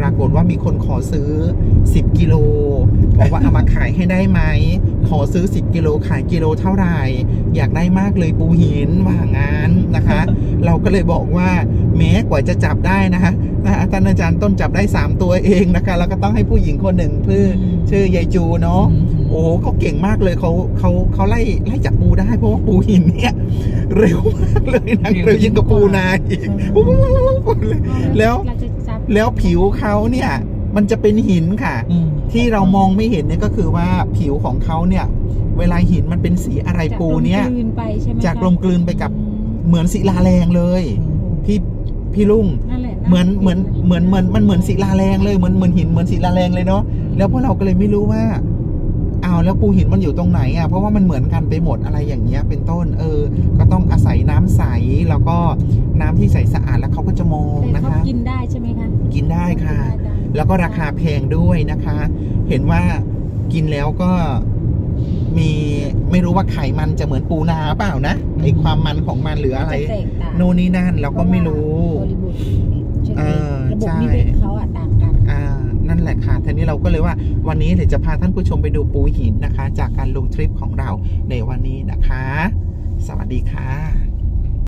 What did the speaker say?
ปรากฏว่ามีคนขอซื้อ 10 กิโลบอกว่าเอามาขายให้ได้ไหม ขอซื้อ 10 กิโลขายกิโลเท่าไหร่ อยากได้มากเลยปูหินว่างั้นนะคะ เราก็เลยบอกว่าแม้กว่าจะจับได้นะคะนะท่านอาจารย์ต้นจับได้ 3 ตัวเองนะคะ แล้วก็ต้องให้ผู้หญิงคนหนึ่งเพื่อชื่อยายจูเนาะโอ้โหเขาเก่งมากเลยเขาเขาเขาไล่ไล่จับปูได้ เพราะว่าปูหินเนี่ยเร็วมากเลยนะเร็วยิ่งกว่าปูนาอีกปุ๊บปุ๊บปุ๊บปุ๊บปุ๊บเลยแล้วเราจะจับ แล้วผิวเขาเนี่ย มันจะเป็นหินค่ะ อืมที่เรามองไม่เห็นเนี่ยก็คือว่าผิวของเขาเนี่ย เวลาหินมันเป็นสีอะไรปูเนี่ย จากลมกลืนไปใช่ไหมจากคะลมกลืนไปกับอืมเหมือนศิลาแรงเลย พี่พี่ลุง นั่นแหละเหมือนเหมือนเหมือนเหมือนมันเหมือนศิลาแรงเลยเหมือนเหมือนหินเหมือนศิลาแรงเลยเนาะแล้วพวกเราก็เลยไม่รู้ว่าอ้าวแล้วปูหินมันอยู่ตรงไหนอะเพราะว่ามันเหมือนกันไปหมดอะไรอย่างเงี้ย เป็นต้นเออ ก็ต้องอาศัยน้ำใสแล้วก็น้ำที่ใสสะอาดแล้วเขาก็จะมองแต่นะเขาคะ กินได้ใช่ไหมคะ กินได้ค่ะ กินได้ แล้วก็ราคาแพงด้วยนะคะ เห็นว่ากินแล้วก็มีไม่รู้ว่าไขมันจะเหมือนปูนาเปล่านะไอความมันของมันหรืออะไร จะแตกต่างโน่นนี่นั่นเราก็ไม่รู้ บริบทใช่ไหมเออระบบใช่ นิเวศเขาอะต่างกัน อ่านั่นแหละค่ะทีนี้เราก็เลยว่าวันนี้เดี๋ยวจะพาท่านผู้ชมไปดูปูหินนะคะ จากการลงทริปของเราในวันนี้นะคะ สวัสดีค่ะ